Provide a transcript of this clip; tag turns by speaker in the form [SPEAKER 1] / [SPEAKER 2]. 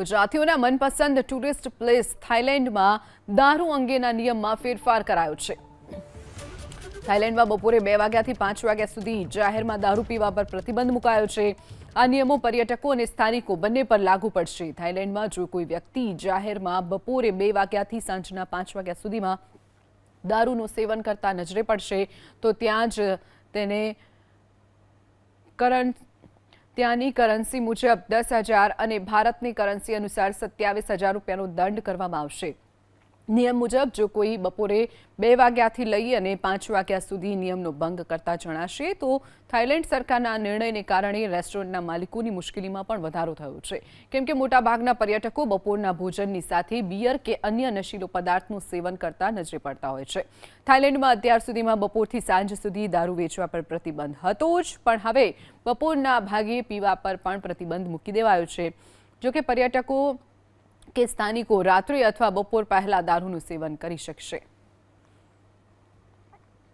[SPEAKER 1] ગુજરાતીઓના મનપસંદ tourist place થાઇલેન્ડમાં દારૂ અંગેના નિયમમાં ફેરફાર કરાયો છે. થાઇલેન્ડમાં બપોરે બે વાગ્યાથી પાંચ વાગ્યા સુધી જાહેરમાં દારૂ પીવા પર પ્રતિબંધ મુકાયો છે. આ નિયમો પર્યટકો અને સ્થાનિકો બંને પર લાગુ પડશે. થાઇલેન્ડમાં જો કોઈ વ્યક્તિ જાહેરમાં બપોરે બે વાગ્યાથી સાંજના પાંચ વાગ્યા સુધીમાં દારૂનું સેવન કરતા નજરે પડશે, તો ત્યાં જ તેને કરંટ ત્યાંની કરન્સી મુજબ દસ હજાર અને ભારતની કરન્સી અનુસાર સત્યાવીસ હજાર રૂપિયાનો દંડ કરવામાં આવશે. નિયમ મુજબ જો કોઈ બપોરે બે વાગ્યાથી લઈ અને પાંચ વાગ્યા સુધી નિયમનો ભંગ કરતા જણાશે, તો થાઇલેન્ડ સરકારના નિર્ણયને કારણે રેસ્ટોરન્ટના માલિકોની મુશ્કેલીમાં પણ વધારો થયો છે. કેમ કે મોટાભાગના પર્યટકો બપોરના ભોજનની સાથે બિયર કે અન્ય નશીલો પદાર્થનું સેવન કરતા નજરે પડતા હોય છે. થાઇલેન્ડમાં અત્યાર સુધીમાં બપોરથી સાંજ સુધી દારૂ વેચવા પર પ્રતિબંધ હતો જ, પણ હવે બપોરના ભાગે પીવા પર પણ પ્રતિબંધ મૂકી દેવાયો છે. જોકે પર્યટકો કે સ્થાનિકો રાત્રે અથવા બપોર પહેલા દારૂનું સેવન કરી શકશે.